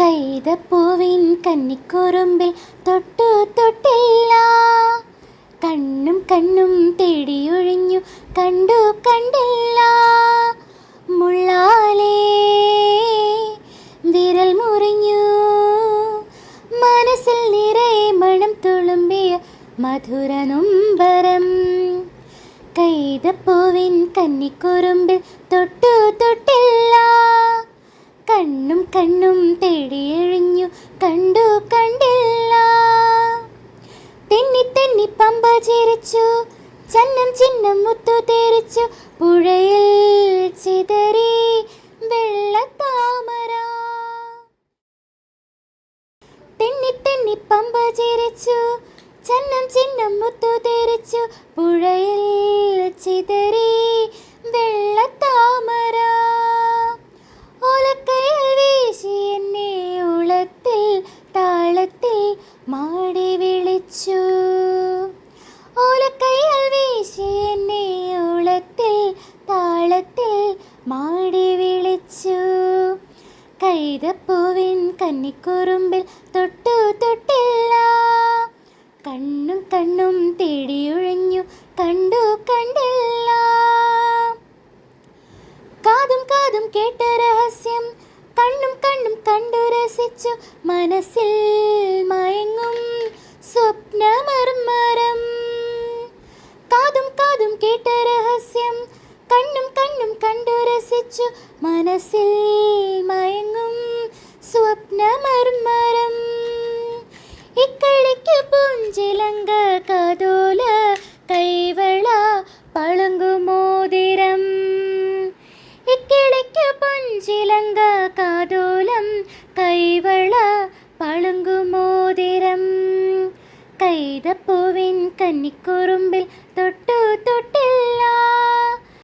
കൈതപ്പൂവിൻ കന്നിക്കുറുമ്പിൽ തൊട്ടു തൊട്ടില്ല. കണ്ണും കണ്ണും തേടിയൊഴിഞ്ഞു കണ്ടു കണ്ടില്ല. മുള്ളാലേ വിരൽ മുറിഞ്ഞു. മനസ്സിൽ നിറയെ മണം തുളുമ്പിയ മധുര നൊമ്പരം. കൈതപ്പൂവിൻ കന്നിക്കുറുമ്പിൽ തൊട്ടു തൊട്ടില്ല. കണ്ണും തേടിയെഴിഞ്ഞു കണ്ടു കണ്ടില്ല. തെന്നി തെന്നി പമ്പ ചിരിച്ചു. ചന്നം ചിന്നം മുത്തു തേരിച്ചു പുഴയിൽ ചിതറി വെള്ളത്താമര തെന്നി തെന്നി പമ്പ ചിരിച്ചു. ചന്നം ചിന്നം മുത്തു തേരിച്ചു പുഴയിൽ ചിതറി ഉളത്തിൽ താളത്തിൽ മാടി വിളിച്ചു. കൈതപ്പൂവിൻ കന്നിക്കുറുമ്പിൽ തൊട്ടു തൊട്ടില്ല. കണ്ണും കണ്ണും തേടിയൊഴിഞ്ഞു കണ്ടു കണ്ടില്ല. കാതും കാതും കേട്ട രഹസ്യം കണ്ണും കണ്ണും കണ്ടു രസിച്ചു മനസ്സിൽ മയങ്ങും. രസിച്ചു മനസ്സിൽ മയങ്ങും സ്വപ്നമർമരം ഇക്കളിക്ക് പൂഞ്ചിലങ്ക കതോല കൈവള പളുങ്കുമോതിരം. ഇക്കിളിക്ക് പൊഞ്ചിലങ്ക കാതോലം കൈവള പളുങ്കുമോതിരം. കൈതപ്പൂവിൻ കന്നിക്കുറുമ്പിൽ തൊട്ടു തൊട്ടില്ല